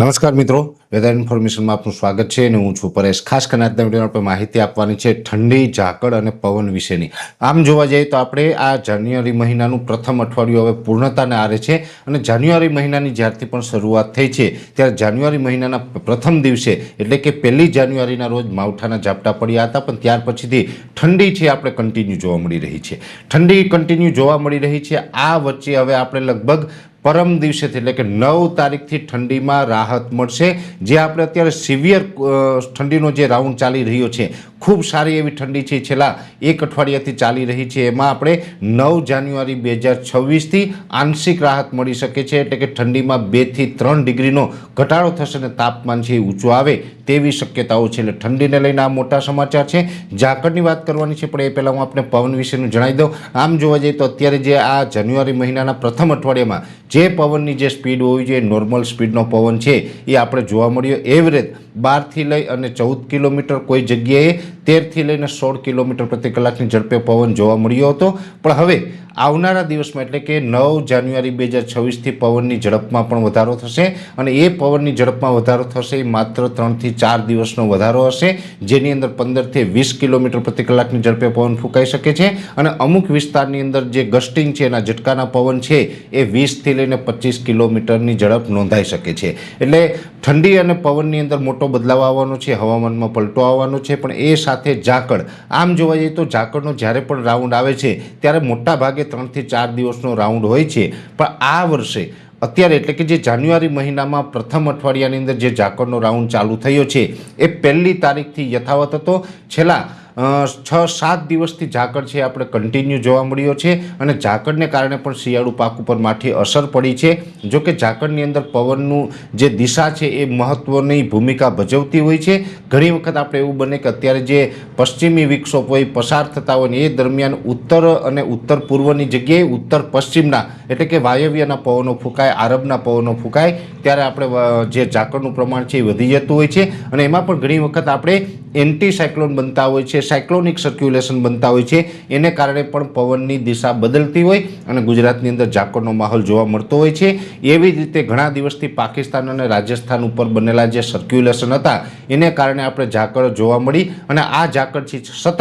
નમસ્કાર મિત્રો વેધર ઇન્ફોર્મેશનમાં આપનું સ્વાગત છે અને હું છું પરેશ. ખાસ કરીને આજના વિડીયોમાં આપણે માહિતી આપવાની છે ઠંડી, ઝાકળ અને પવન વિશેની. આમ જોવા જઈએ તો આપણે આ જાન્યુઆરી મહિનાનું પ્રથમ અઠવાડિયું હવે પૂર્ણતાને આરે છે અને જાન્યુઆરી મહિનાની જ્યારથી પણ શરૂઆત થઈ છે, ત્યારે જાન્યુઆરી મહિનાના પ્રથમ દિવસે, એટલે કે પહેલી જાન્યુઆરીના રોજ માવઠાના ઝાપટા પડ્યા હતા, પણ ત્યાર પછીથી ઠંડી છે આપણે કન્ટિન્યુ જોવા મળી રહી છે. ઠંડી કન્ટિન્યુ જોવા મળી રહી છે. આ વચ્ચે હવે આપણે લગભગ પરમ દિવસેથી એટલે કે નવ તારીખથી ઠંડીમાં રાહત મળશે. જે આપણે અત્યારે સિવિયર ઠંડીનો જે રાઉન્ડ ચાલી રહ્યો છે ખૂબ સારી એવી ઠંડી છે. છેલ્લા એક અઠવાડિયાથી ચાલી રહી છે. એમાં આપણે નવ જાન્યુઆરી બે હજાર છવ્વીસથી આંશિક રાહત મળી શકે છે. એટલે કે ઠંડીમાં બેથી ત્રણ ડિગ્રીનો ઘટાડો થશે અને તાપમાન છે એ ઊંચું આવે તેવી શક્યતાઓ છે. એટલે ઠંડીને લઈને આ મોટા સમાચાર છે. ઝાકળની વાત કરવાની છે, પણ એ પહેલાં હું આપણે પવન વિશેનું જણાવી દઉં. આમ જોવા જઈએ તો અત્યારે જે આ જાન્યુઆરી મહિનાના પ્રથમ અઠવાડિયામાં જે પવનની જે સ્પીડ હોવી જોઈએ, નોર્મલ સ્પીડનો પવન છે એ આપણે જોવા મળ્યો. એવરેજ બારથી લઈ અને ચૌદ કિલોમીટર કોઈ જગ્યાએ તેરથી લઈને સોળ કિલોમીટર પ્રતિ કલાકની ઝડપે પવન જોવા મળ્યો હતો. પણ હવે આવનારા દિવસમાં એટલે કે નવ જાન્યુઆરી બે હજાર છવ્વીસથી પવનની ઝડપમાં પણ વધારો થશે અને એ પવનની ઝડપમાં વધારો થશે એ માત્ર ત્રણથી ચાર દિવસનો વધારો હશે, જેની અંદર પંદરથી વીસ કિલોમીટર પ્રતિ કલાકની ઝડપે પવન ફૂંકાઈ શકે છે. અને અમુક વિસ્તારની અંદર જે ગસ્ટિંગ છે, એના ઝટકાના પવન છે, એ વીસથી લઈને પચીસ કિલોમીટરની ઝડપ નોંધાઈ શકે છે. એટલે ઠંડી અને પવનની અંદર મોટો બદલાવ આવવાનો છે, હવામાનમાં પલટો આવવાનો છે, પણ એ સાથે ઝાકળ. આમ જોવા જઈએ તો ઝાકળનો જ્યારે પણ રાઉન્ડ આવે છે, ત્યારે મોટા ભાગે ત્રણથી ચાર દિવસનો રાઉન્ડ હોય છે. પણ આ વર્ષે, અત્યારે એટલે કે જે જાન્યુઆરી મહિનામાં પ્રથમ અઠવાડિયાની અંદર જે ઝાકળનો રાઉન્ડ ચાલુ થયો છે, એ પહેલી તારીખથી યથાવત હતો. છેલ્લા છ, સાત દિવસથી ઝાકળ છે, આપણે કન્ટિન્યુ જોવા મળ્યો છે અને ઝાકળને કારણે પણ શિયાળુ પાક ઉપર માઠી અસર પડી છે. જો કે ઝાકળની અંદર પવનનું જે દિશા છે, એ મહત્ત્વની ભૂમિકા ભજવતી હોય છે. ઘણી વખત આપણે એવું બને કે અત્યારે જે પશ્ચિમી વિક્ષોપ હોય, પસાર થતા હોય એ દરમિયાન ઉત્તર અને ઉત્તર પૂર્વની જગ્યાએ ઉત્તર પશ્ચિમના એટલે કે વાયવ્યના પવનો ફૂંકાય, આરબના પવનો ફૂંકાય, ત્યારે આપણે જે ઝાકળનું પ્રમાણ છે એ વધી જતું હોય છે. અને એમાં પણ ઘણી વખત આપણે એન્ટી સાયક્લોન બનતા હોય છે, સાયક્લોનિક સર્ક્યુલેશન બનતા હોય છે. એને કારણે પણ પવનની દિશા બદલતી હોય અને ગુજરાતની અંદર ઝાકળનો માહોલ જોવા મળતો હોય છે. એવી જ રીતે ઘણા દિવસથી પાકિસ્તાન અને રાજસ્થાન ઉપર બનેલા જે સર્ક્યુલેશન હતા, એને કારણે આપણે ઝાકળ જોવા મળી અને આ ઝાકળથી સતત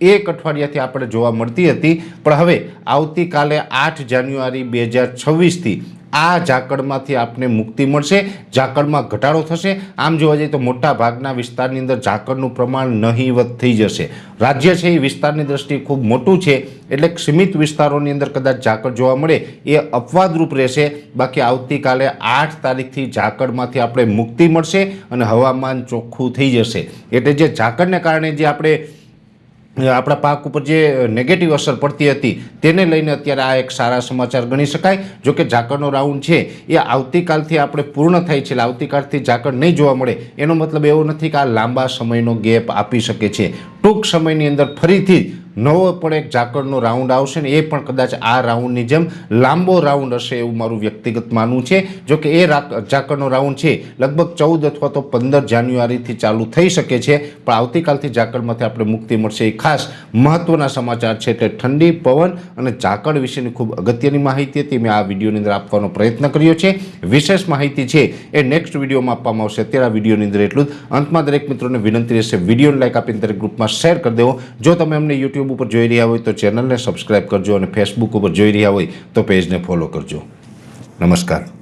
એક અઠવાડિયાથી આપણે જોવા મળતી હતી. પણ હવે આવતીકાલે આઠ જાન્યુઆરી બે હજાર છવ્વીસથી આ ઝાકળમાંથી આપને મુક્તિ મળશે, ઝાકળમાં ઘટાડો થશે. આમ જોવા જઈએ તો મોટા ભાગના વિસ્તારની અંદર ઝાકળનું પ્રમાણ નહીવત થઈ જશે. રાજ્ય છે એ વિસ્તારની દ્રષ્ટિએ ખૂબ મોટું છે, એટલે સીમિત વિસ્તારોની અંદર કદાચ ઝાકળ જોવા મળે, એ અપવાદરૂપ રહેશે. બાકી આવતીકાલે આઠ તારીખથી ઝાકળમાંથી આપણે મુક્તિ મળશે અને હવામાન ચોખ્ખું થઈ જશે. એટલે જે ઝાકળને કારણે જે આપણે આપણા પાક ઉપર જે નેગેટિવ અસર પડતી હતી, તેને લઈને અત્યારે આ એક સારા સમાચાર ગણી શકાય. જો કે ઝાકળનો રાઉન્ડ છે, એ આવતીકાલથી આપણે પૂર્ણ થાય છે આવતીકાલથી ઝાકળ નહીં જોવા મળે. એનો મતલબ એવો નથી કે આ લાંબા સમયનો ગેપ આપી શકે છે. ટૂંક સમયની અંદર ફરીથી નવો પણ એક ઝાકળનો રાઉન્ડ આવશે ને એ પણ કદાચ આ રાઉન્ડની જેમ લાંબો રાઉન્ડ હશે એવું મારું વ્યક્તિગત માનવું છે. જો કે એ ઝાકળનો રાઉન્ડ છે, લગભગ ચૌદ અથવા તો પંદર જાન્યુઆરીથી ચાલુ થઈ શકે છે, પણ આવતીકાલથી ઝાકળમાંથી આપણે મુક્તિ મળશે એ ખાસ મહત્વના સમાચાર છે એટલે ઠંડી, પવન અને ઝાકળ વિશેની ખૂબ અગત્યની માહિતી હતી. મેં આ વિડીયોની અંદર આપવાનો પ્રયત્ન કર્યો છે. વિશેષ માહિતી છે, એ નેક્સ્ટ વિડીયોમાં આપવામાં આવશે. અત્યારે આ વિડીયોની અંદર એટલું જ. અંતમાં દરેક મિત્રોને વિનંતી રહેશે, વિડીયોને લાઈક આપીને દરેક ગ્રુપમાં શેર કરી દેવો. જો તમે અમને યુટ્યુબ ઉપર જોઈ રહ્યા હોય તો ચેનલને સબસ્ક્રાઈબ કરજો અને ફેસબુક ઉપર જોઈ રહ્યા હોય તો પેજને ફોલો કરજો. નમસ્કાર.